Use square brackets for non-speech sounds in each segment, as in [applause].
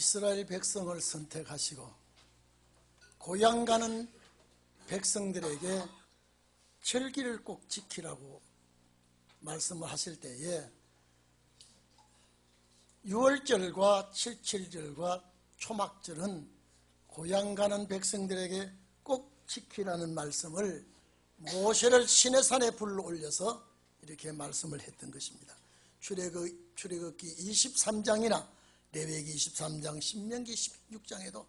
이스라엘 백성을 선택하시고 고향 가는 백성들에게 절기를 꼭 지키라고 말씀을 하실 때에 6월절과 77절과 초막절은 고향 가는 백성들에게 꼭 지키라는 말씀을 모세를 시내산에 불러 올려서 이렇게 말씀을 했던 것입니다. 출애굽, 출애굽기 23장이나 레위기 23장, 신명기 16장에도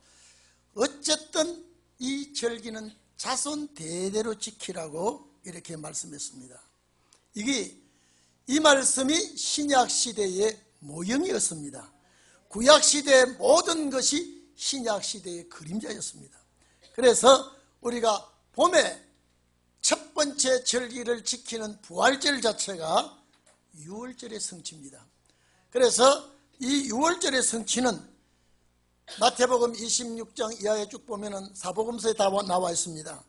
어쨌든 이 절기는 자손 대대로 지키라고 이렇게 말씀했습니다. 이게 이 말씀이 신약 시대의 모형이었습니다. 구약 시대의 모든 것이 신약 시대의 그림자였습니다. 그래서 우리가 봄에 첫 번째 절기를 지키는 부활절 자체가 6월절의 성취입니다. 그래서 이 6월절의 성취는 마태복음 26장 이하에 쭉 보면은 사복음서에 다 나와 있습니다.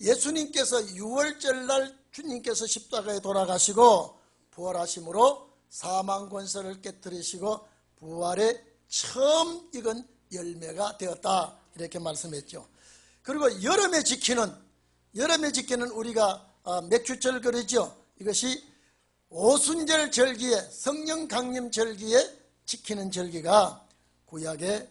예수님께서 6월절 날 주님께서 십자가에 돌아가시고 부활하심으로 사망 권세를 깨뜨리시고 부활의 처음 익은 열매가 되었다 이렇게 말씀했죠. 그리고 여름에 지키는 여름에 지키는 우리가 어, 맥주절 그러죠. 이것이 오순절 절기에 성령 강림 절기에 지키는 절기가 구약의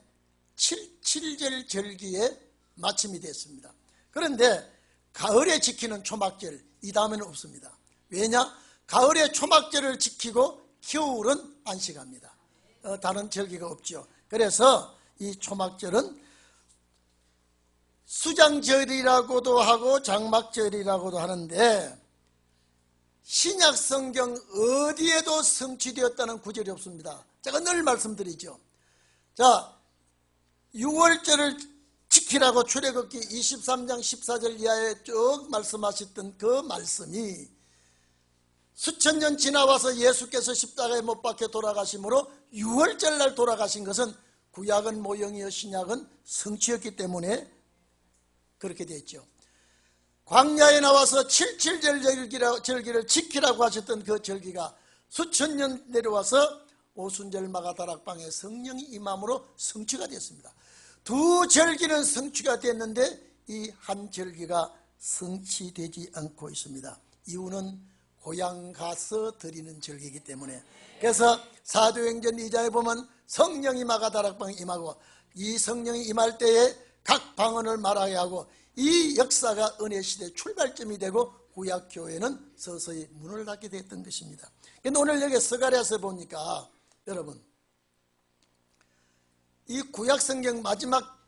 77절 절기에 마침이 됐습니다. 그런데 가을에 지키는 초막절 이 다음에는 없습니다. 왜냐? 가을에 초막절을 지키고 겨울은 안식합니다. 어, 다른 절기가 없죠. 그래서 이 초막절은 수장절이라고도 하고 장막절이라고도 하는데 신약 성경 어디에도 성취되었다는 구절이 없습니다. 제가 늘 말씀드리죠. 자, 6월절을 지키라고 출애굽기 23장 14절 이하에 쭉 말씀하셨던 그 말씀이 수천 년 지나와서 예수께서 십자가에 못 박혀 돌아가심으로 6월절 날 돌아가신 것은 구약은 모형이요 신약은 성취였기 때문에 그렇게 됐죠. 광야에 나와서 77절 절기를 지키라고 하셨던 그 절기가 수천 년 내려와서 오순절 마가 다락방에 성령이 임함으로 성취가 됐습니다. 두 절기는 성취가 됐는데 이 한 절기가 성취되지 않고 있습니다. 이유는 고향 가서 드리는 절기이기 때문에 그래서 사도행전 2장에 보면 성령이 마가 다락방에 임하고 이 성령이 임할 때에 각 방언을 말하게 하고 이 역사가 은혜 시대 출발점이 되고 구약 교회는 서서히 문을 닫게 됐던 것입니다. 근데 오늘 여기 서가랴서 보니까 여러분 이 구약 성경 마지막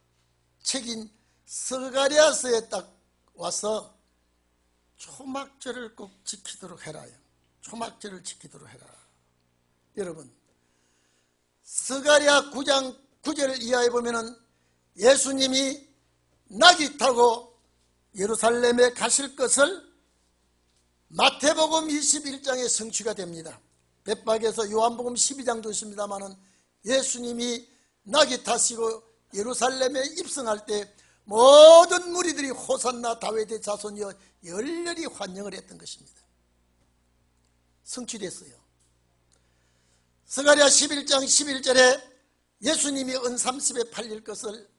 책인 서가랴서에 딱 와서 초막절을 꼭 지키도록 해라. 초막절을 지키도록 해라. 여러분 서가랴 9장 9절 이하에 보면은 예수님이 낙이 타고 예루살렘에 가실 것을 마태복음 21장에 성취가 됩니다. 別박에서 요한복음 12장도 있습니다만은 예수님이 낙이 타시고 예루살렘에 입성할 때 모든 무리들이 호산나 다윗의 자손이여 열렬히 환영을 했던 것입니다. 성취됐어요. 스가랴 11장 11절에 예수님이 은 30에 팔릴 것을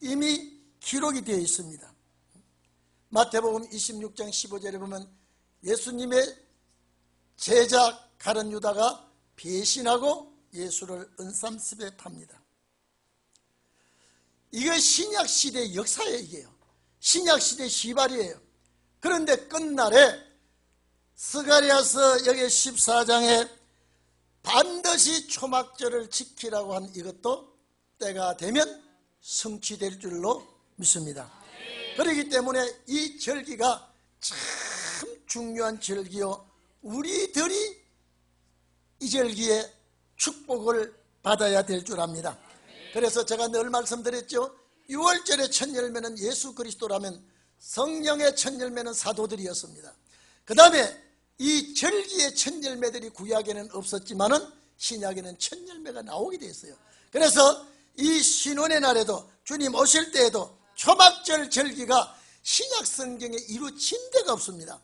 이미 기록이 되어 있습니다. 마태복음 26장 15절에 보면 예수님의 제자 가른 유다가 배신하고 예수를 은삼습에 팝니다. 이게 신약 시대 역사예요, 이게요. 신약 시대 시발이에요. 그런데 끝날에 스가리아서 여기 14장에 반드시 초막절을 지키라고 한 이것도 때가 되면 성취될 줄로 믿습니다. 그렇기 때문에 이 절기가 참 중요한 절기요. 우리들이 이 절기에 축복을 받아야 될 줄 압니다. 그래서 제가 늘 말씀드렸죠. 6월절의 첫 열매는 예수 그리스도라면 성령의 첫 열매는 사도들이었습니다. 그 다음에 이 절기의 첫 열매들이 구약에는 없었지만은 신약에는 첫 열매가 나오게 되었어요. 그래서 이 신혼의 날에도 주님 오실 때에도 초막절 절기가 신약 성경에 이루어진 데가 없습니다.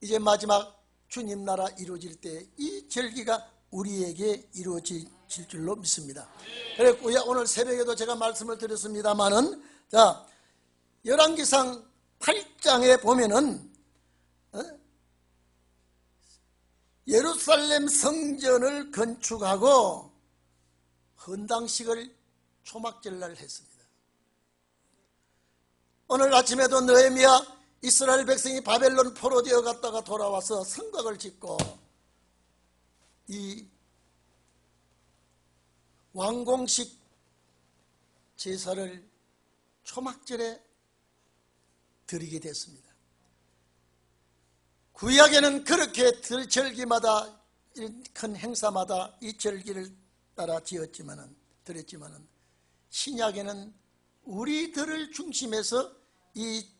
이제 마지막 주님 나라 이루어질 때 이 절기가 우리에게 이루어질 줄로 믿습니다. 그랬고요. 오늘 새벽에도 제가 말씀을 드렸습니다마는 자 열왕기상 8장에 보면은 어? 예루살렘 성전을 건축하고 헌당식을 초막절날 했습니다. 오늘 아침에도 느헤미야 이스라엘 백성이 바벨론 포로 되어 갔다가 돌아와서 성곽을 짓고 이 왕공식 제사를 초막절에 드리게 됐습니다. 구약에는 그렇게 절기마다 큰 행사마다 이 절기를 따라 지었지만은 드렸지만은 신약에는 우리들을 중심해서 이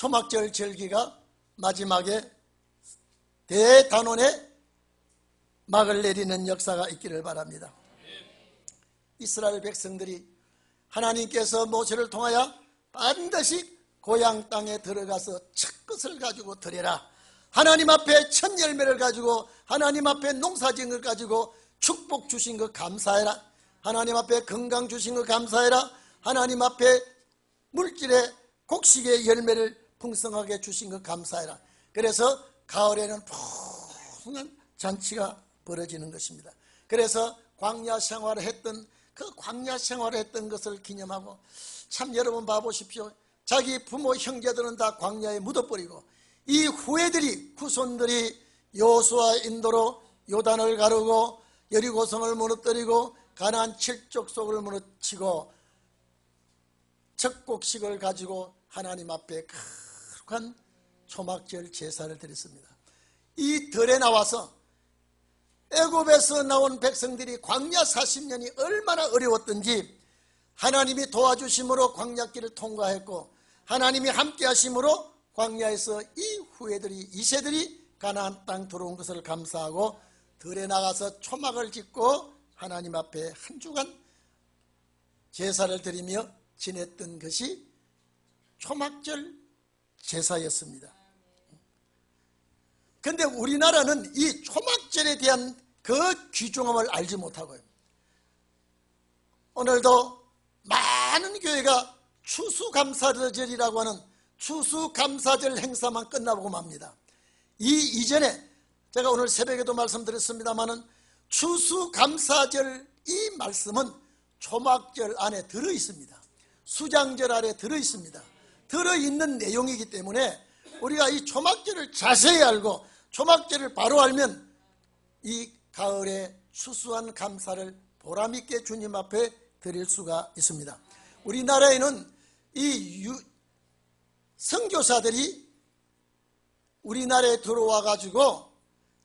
초막절 절기가 마지막에 대단원의 막을 내리는 역사가 있기를 바랍니다. 이스라엘 백성들이 하나님께서 모세를 통하여 반드시 고향 땅에 들어가서 첫 것을 가지고 드려라. 하나님 앞에 첫 열매를 가지고 하나님 앞에 농사 지은 것 가지고 축복 주신 것 감사해라. 하나님 앞에 건강 주신 것 감사해라. 하나님 앞에 물질의 곡식의 열매를 풍성하게 주신 것 감사해라. 그래서 가을에는 풍성한 잔치가 벌어지는 것입니다. 그래서 광야 생활을 했던 그 광야 생활을 했던 것을 기념하고 참 여러분 봐보십시오. 자기 부모 형제들은 다 광야에 묻어버리고 이 후예들이 후손들이 요수와 인도로 요단을 가르고 여리고성을 무너뜨리고 가나안 칠족 속을 무너치고 적곡식을 가지고 하나님 앞에 거룩한 초막절 제사를 드렸습니다. 이 덜에 나와서 애굽에서 나온 백성들이 광야 40년이 얼마나 어려웠던지 하나님이 도와주심으로 광야길을 통과했고 하나님이 함께 하심으로 광야에서 이 후예들이 이 세들이 가나안 땅 들어온 것을 감사하고 들에 나가서 초막을 짓고 하나님 앞에 한 주간 제사를 드리며 지냈던 것이 초막절 제사였습니다. 근데 우리나라는 이 초막절에 대한 그 귀중함을 알지 못하고요. 오늘도 많은 교회가 추수감사절이라고 하는 추수감사절 행사만 끝나고 맙니다. 이 이전에 제가 오늘 새벽에도 말씀드렸습니다마는 추수감사절 이 말씀은 초막절 안에 들어 있습니다. 수장절 안에 들어 있습니다. 들어 있는 내용이기 때문에 우리가 이 초막절을 자세히 알고 초막절을 바로 알면 이 가을에 추수한 감사를 보람있게 주님 앞에 드릴 수가 있습니다. 우리나라에는 이 유, 선교사들이 우리나라에 들어와 가지고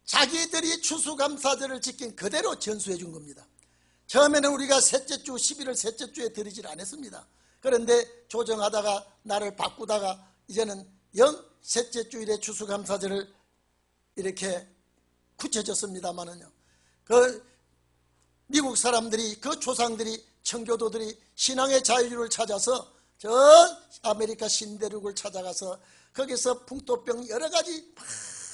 자기들이 추수감사절을 지킨 그대로 전수해 준 겁니다. 처음에는 우리가 셋째 주 11월 셋째 주에 드리질 않았습니다. 그런데 조정하다가 나를 바꾸다가 이제는 영 셋째 주일에 추수감사절을 이렇게 굳혀졌습니다마는요. 그 미국 사람들이 그 조상들이 청교도들이 신앙의 자유를 찾아서 저 아메리카 신대륙을 찾아가서 거기서 풍토병 여러 가지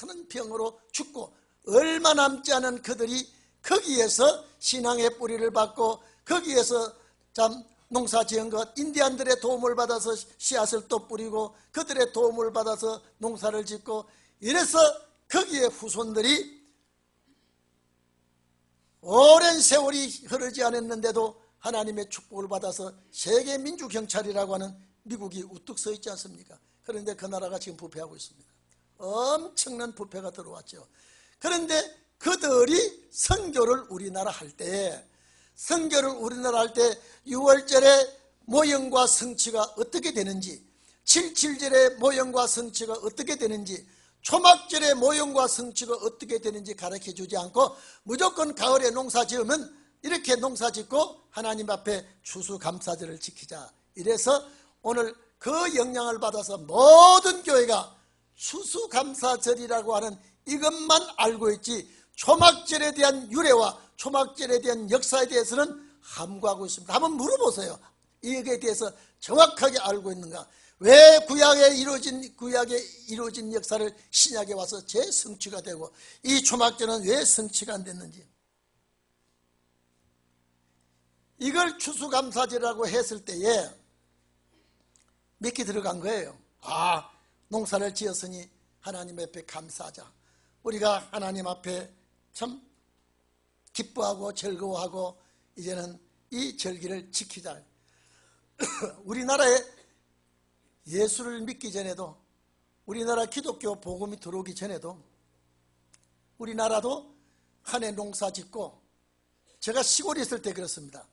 많은 병으로 죽고 얼마 남지 않은 그들이 거기에서 신앙의 뿌리를 받고 거기에서 참 농사 지은 것 인디안들의 도움을 받아서 씨앗을 또 뿌리고 그들의 도움을 받아서 농사를 짓고 이래서 거기에 후손들이 오랜 세월이 흐르지 않았는데도 하나님의 축복을 받아서 세계 민주 경찰이라고 하는 미국이 우뚝 서 있지 않습니까? 그런데 그 나라가 지금 부패하고 있습니다. 엄청난 부패가 들어왔죠. 그런데 그들이 선교를 우리나라 할 때, 선교를 우리나라 할 때 6월절에 모형과 성취가 어떻게 되는지, 77절의 모형과 성취가 어떻게 되는지, 초막절의 모형과 성취가 어떻게 되는지 가르쳐 주지 않고 무조건 가을에 농사 지으면 이렇게 농사 짓고 하나님 앞에 추수감사절을 지키자. 이래서 오늘 그 영향을 받아서 모든 교회가 추수감사절이라고 하는 이것만 알고 있지 초막절에 대한 유래와 초막절에 대한 역사에 대해서는 함구하고 있습니다. 한번 물어보세요. 이에 대해서 정확하게 알고 있는가? 왜 구약에 이루어진 구약에 이루어진 역사를 신약에 와서 재성취가 되고 이 초막절은 왜 성취가 안 됐는지 이걸 추수감사제라고 했을 때에 몇개 들어간 거예요. 아, 농사를 지었으니 하나님 앞에 감사하자. 우리가 하나님 앞에 참 기뻐하고 즐거워하고 이제는 이 절기를 지키자. [clears throat] 우리나라에 예수를 믿기 전에도 우리나라 기독교 복음이 들어오기 전에도 우리나라도 한 해 농사 짓고 제가 시골에 있을 때 그렇습니다.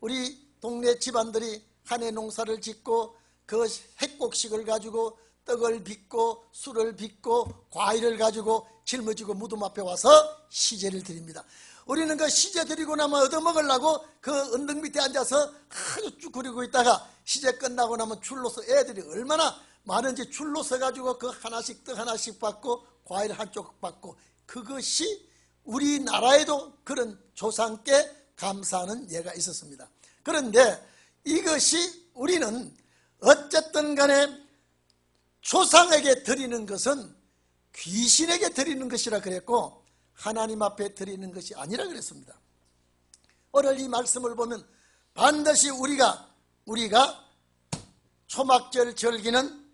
우리 동네 집안들이 한 해 농사를 짓고 그 핵곡식을 가지고 떡을 빚고 술을 빚고 과일을 가지고 짊어지고 무덤 앞에 와서 시제를 드립니다. 우리는 그 시제 드리고 나면 얻어먹으려고 그 언덕 밑에 앉아서 아주 쭉 그리고 있다가 시제 끝나고 나면 줄로서 애들이 얼마나 많은지 줄로 서가지고 그 하나씩 떡 하나씩 받고 과일 한쪽 받고 그것이 우리나라에도 그런 조상께 감사하는 예가 있었습니다. 그런데 이것이 우리는 어쨌든 간에 조상에게 드리는 것은 귀신에게 드리는 것이라 그랬고 하나님 앞에 드리는 것이 아니라 그랬습니다. 오늘 이 말씀을 보면 반드시 우리가 우리가 초막절 절기는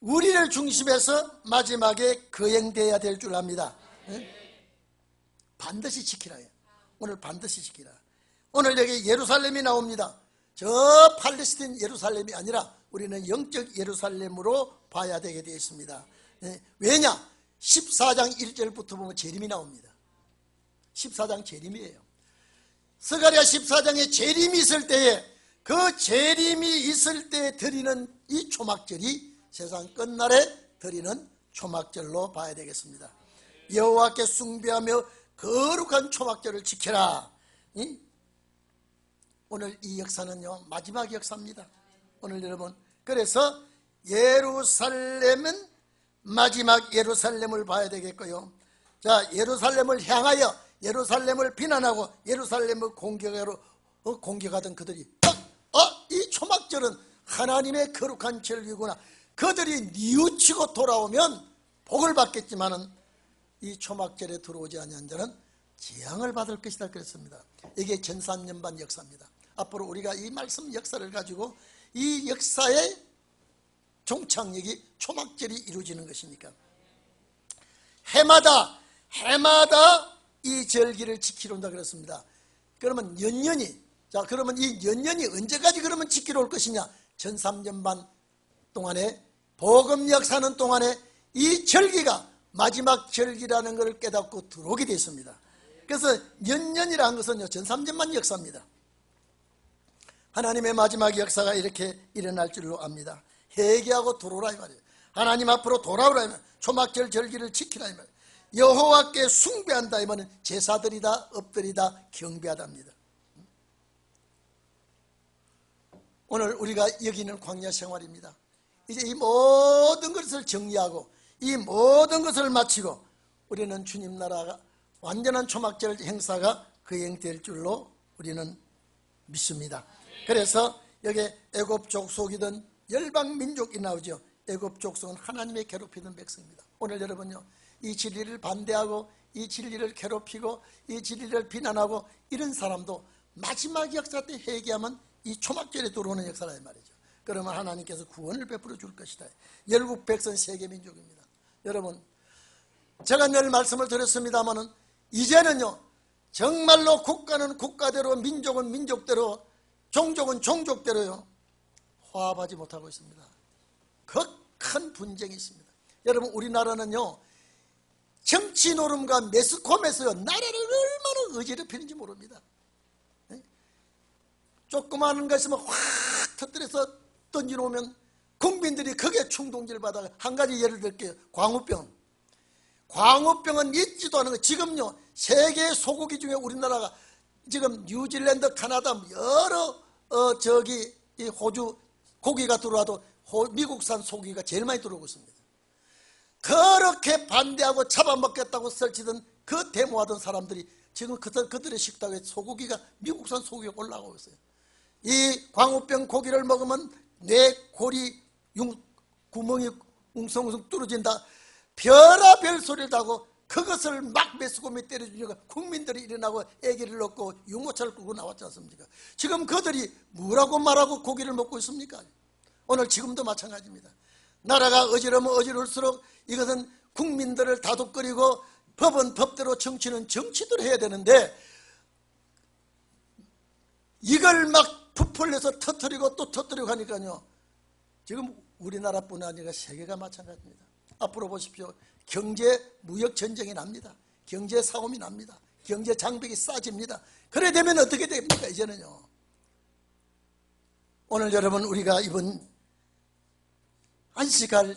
우리를 중심해서 마지막에 거행돼야 될 줄 압니다. 네? 반드시 지키라. 오늘 반드시 지키라. 오늘 여기 예루살렘이 나옵니다. 저 팔레스틴 예루살렘이 아니라 우리는 영적 예루살렘으로 봐야 되게 되어 있습니다. 네. 왜냐? 14장 1절부터 보면 재림이 나옵니다. 14장 재림이에요. 스가랴 14장에 재림이 있을 때에 그 재림이 있을 때 드리는 이 초막절이 세상 끝날에 드리는 초막절로 봐야 되겠습니다. 여호와께 숭배하며 거룩한 초막절을 지켜라. 오늘 이 역사는요 마지막 역사입니다. 오늘 여러분 그래서 예루살렘은 마지막 예루살렘을 봐야 되겠고요. 자 예루살렘을 향하여 예루살렘을 비난하고 예루살렘을 공격하러 어, 공격하던 그들이 어, 어, 이 초막절은 하나님의 거룩한 절기구나. 그들이 뉘우치고 돌아오면 복을 받겠지만은 이 초막절에 들어오지 않는 자는 재앙을 받을 것이다 그랬습니다. 이게 전산년반 역사입니다. 앞으로 우리가 이 말씀 역사를 가지고 이 역사의 종착역이 초막절이 이루어지는 것이니까 해마다 해마다 이 절기를 지키러 온다 그랬습니다. 그러면 연년이 자 그러면 이 연년이 언제까지 그러면 지키러 올 것이냐? 전 3년 반 동안에 복음 역사는 동안에 이 절기가 마지막 절기라는 것을 깨닫고 들어오게 됐습니다. 그래서 연년이라는 것은요 전 3년만 역사입니다. 하나님의 마지막 역사가 이렇게 일어날 줄로 압니다. 회개하고 돌아오라 이 말이에요. 하나님 앞으로 돌아오라 이 말이에요. 초막절 절기를 지키라 이 말이에요. 여호와께 숭배한다 이 말은 제사들이다 엎드리다 경배하답니다. 오늘 우리가 여기는 광야 생활입니다. 이제 이 모든 것을 정리하고 이 모든 것을 마치고 우리는 주님 나라가 완전한 초막절 행사가 거행될 줄로 우리는 믿습니다. 그래서 여기 애굽 족속이든 열방 민족이 나오죠. 애굽 족속은 하나님의 괴롭히던 백성입니다. 오늘 여러분요. 이 진리를 반대하고 이 진리를 괴롭히고 이 진리를 비난하고 이런 사람도 마지막 역사 때 회개하면 이 초막절에 들어오는 역사라 이 말이죠. 그러면 하나님께서 구원을 베풀어 줄 것이다. 열국 백성 세계 민족입니다. 여러분 제가 늘 말씀을 드렸습니다마는 이제는요 정말로 국가는 국가대로 민족은 민족대로 종족은 종족대로요 화합하지 못하고 있습니다. 그 큰 분쟁이 있습니다. 여러분 우리나라는요 정치 노름과 매스컴에서요 나라를 얼마나 어지럽히는지 모릅니다. 네? 조그마한 것이면 확 터뜨려서 던져놓으면 국민들이 크게 충동질 받아 한 가지 예를 들게요. 광우병. 광우병은 있지도 않은 거 지금요 세계 소고기 중에 우리나라가 지금 뉴질랜드, 카나다 여러 어 저기 이 호주 고기가 들어와도 호, 미국산 소고기가 제일 많이 들어오고 있습니다. 그렇게 반대하고 잡아먹겠다고 설치던 그 데모하던 사람들이 지금 그들, 그들의 식탁에 소고기가 미국산 소고기가 올라오고 있어요. 이 광우병 고기를 먹으면 뇌 융, 구멍이 웅성웅성 뚫어진다. 별아별 소리를 하고 그것을 막 메스고미 때려주니까 국민들이 일어나고 애기를 넣고 유모차를 끌고 나왔지 않습니까? 지금 그들이 뭐라고 말하고 고기를 먹고 있습니까? 오늘 지금도 마찬가지입니다. 나라가 어지러면 어지러울수록 이것은 국민들을 다독거리고 법은 법대로 정치는 정치대로 해야 되는데 이걸 막 부풀려서 터뜨리고 또 터뜨리고 하니까요. 지금 우리나라뿐 아니라 세계가 마찬가지입니다. 앞으로 보십시오. 경제 무역 전쟁이 납니다. 경제 사고이 납니다. 경제 장벽이 싸집니다. 그래 되면 어떻게 됩니까? 이제는요. 오늘 여러분 우리가 이번 안식할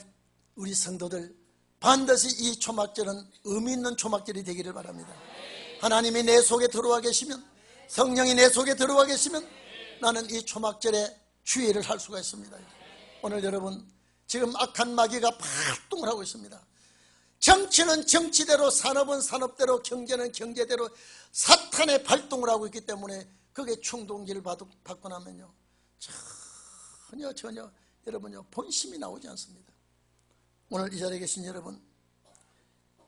우리 성도들 반드시 이 초막절은 의미 있는 초막절이 되기를 바랍니다. 하나님이 내 속에 들어와 계시면 성령이 내 속에 들어와 계시면 나는 이 초막절에 주의를 할 수가 있습니다. 오늘 여러분 지금 악한 마귀가 발동을 하고 있습니다. 정치는 정치대로 산업은 산업대로 경제는 경제대로 사탄의 발동을 하고 있기 때문에 그게 충동기를 받고 나면요 전혀 전혀 여러분요 본심이 나오지 않습니다. 오늘 이 자리에 계신 여러분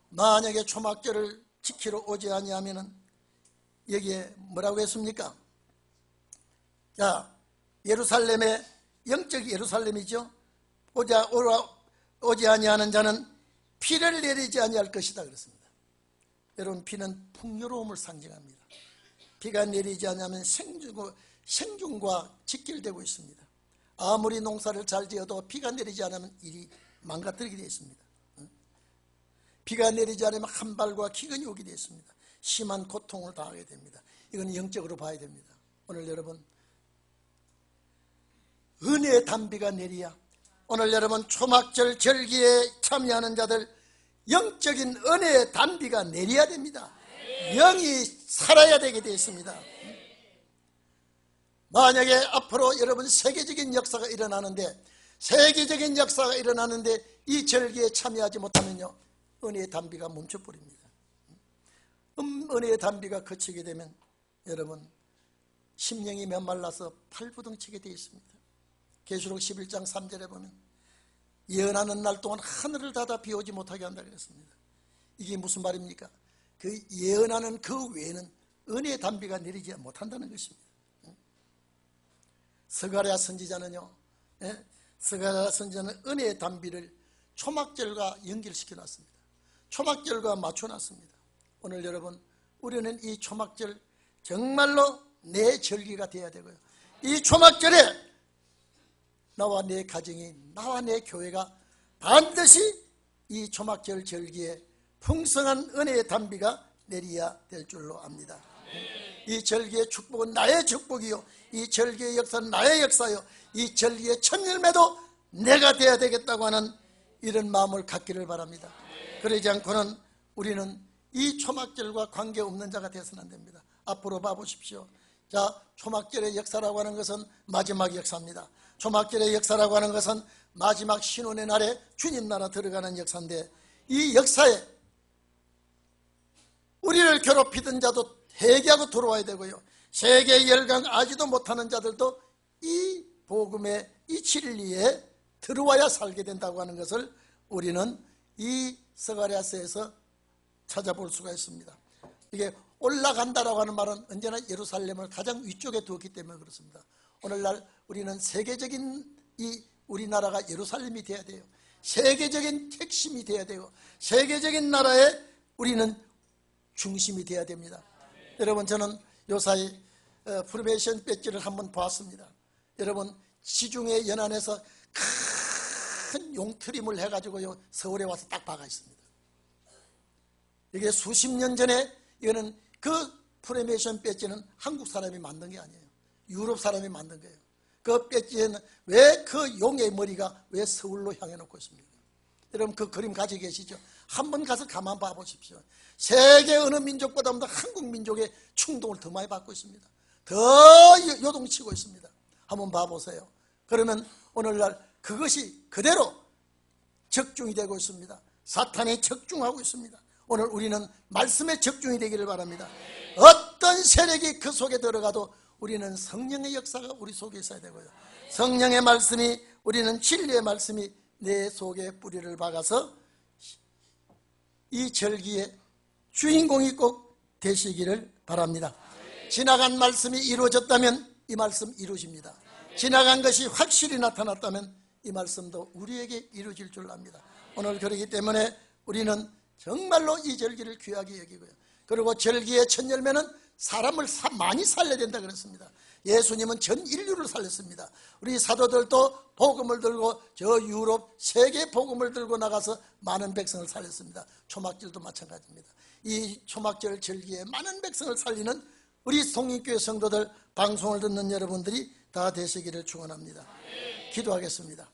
만약에 초막절을 지키러 오지 아니하면은 여기에 뭐라고 했습니까? 자 예루살렘의 영적 예루살렘이죠. 오자 오라 오지 아니하는 자는 피를 내리지 아니할 것이다 그랬습니다. 여러분 피는 풍요로움을 상징합니다. 비가 내리지 않으면 생중과, 생중과 직결되고 있습니다. 아무리 농사를 잘 지어도 비가 내리지 않으면 일이 망가뜨리게 되어 있습니다. 비가 내리지 않으면 한 발과 기근이 오게 되어 있습니다. 심한 고통을 당하게 됩니다. 이건 영적으로 봐야 됩니다. 오늘 여러분 은혜의 단비가 내리야 오늘 여러분 초막절 절기에 참여하는 자들 영적인 은혜의 단비가 내려야 됩니다. 영이 살아야 되게 되어 있습니다. 만약에 앞으로 여러분 세계적인 역사가 일어나는데 세계적인 역사가 일어나는데 이 절기에 참여하지 못하면요 은혜의 단비가 멈춰버립니다. 음, 은혜의 단비가 거치게 되면 여러분 심령이 메말라서 팔부둥치게 되어 있습니다. 계시록 11장 3절에 보면 예언하는 날 동안 하늘을 닫아 비오지 못하게 한다 그랬습니다. 이게 무슨 말입니까? 그 예언하는 그 외에는 은혜의 단비가 내리지 못한다는 것입니다. 스가랴 선지자는요. 예? 스가랴 선지자는 은혜의 단비를 초막절과 연결시켜 놨습니다. 초막절과 맞춰 놨습니다. 오늘 여러분 우리는 이 초막절 정말로 내 절기가 되어야 되고요. 이 초막절에 나와 내 가정이 나와 내 교회가 반드시 이 초막절 절기에 풍성한 은혜의 단비가 내려야 될 줄로 압니다. 이 절기의 축복은 나의 축복이요. 이 절기의 역사는 나의 역사요. 이 절기의 첫 열매도 내가 돼야 되겠다고 하는 이런 마음을 갖기를 바랍니다. 그러지 않고는 우리는 이 초막절과 관계없는 자가 되어서는 안 됩니다. 앞으로 봐보십시오. 자, 초막절의 역사라고 하는 것은 마지막 역사입니다. 초막절의 역사라고 하는 것은 마지막 신혼의 날에 주님 나라 들어가는 역사인데 이 역사에 우리를 괴롭히던 자도 회개하고 돌아와야 되고요. 세계 열강 아지도 못하는 자들도 이 복음의 이 진리에 들어와야 살게 된다고 하는 것을 우리는 이 서가랴서에서 찾아볼 수가 있습니다. 이게 올라간다라고 하는 말은 언제나 예루살렘을 가장 위쪽에 두었기 때문에 그렇습니다. 오늘날 우리는 세계적인 이 우리나라가 예루살렘이 돼야 돼요. 세계적인 핵심이 돼야 되고 세계적인 나라에 우리는 중심이 돼야 됩니다. 여러분 저는 요사이 어, 프로베이션 배지를 한번 보았습니다. 여러분 시중의 연안에서 큰 용트림을 해가지고요 서울에 와서 딱 박아 있습니다. 이게 수십 년 전에 이거는 그 프로메이션 배지는 한국 사람이 만든 게 아니에요. 유럽 사람이 만든 거예요. 그 배지에는 왜 그 용의 머리가 왜 서울로 향해 놓고 있습니까? 여러분 그 그림 가지고 계시죠? 한번 가서 가만 봐 보십시오. 세계 어느 민족보다 도 한국 민족의 충동을 더 많이 받고 있습니다. 더 요동치고 있습니다. 한번 봐보세요. 그러면 오늘날 그것이 그대로 적중이 되고 있습니다. 사탄이 적중하고 있습니다. 오늘 우리는 말씀에 적중이 되기를 바랍니다. 어떤 세력이 그 속에 들어가도 우리는 성령의 역사가 우리 속에 있어야 되고요. 성령의 말씀이 우리는 진리의 말씀이 내 속에 뿌리를 박아서 이 절기의 주인공이 꼭 되시기를 바랍니다. 지나간 말씀이 이루어졌다면 이 말씀 이루어집니다. 지나간 것이 확실히 나타났다면 이 말씀도 우리에게 이루어질 줄 압니다. 오늘 그러기 때문에 우리는 정말로 이 절기를 귀하게 여기고요. 그리고 절기의 첫 열매는 사람을 사- 많이 살려야 된다 그랬습니다. 예수님은 전 인류를 살렸습니다. 우리 사도들도 복음을 들고 저 유럽 세계 복음을 들고 나가서 많은 백성을 살렸습니다. 초막절도 마찬가지입니다. 이 초막절 절기에 많은 백성을 살리는 우리 성인교회 성도들 방송을 듣는 여러분들이 다 되시기를 축원합니다. 기도하겠습니다.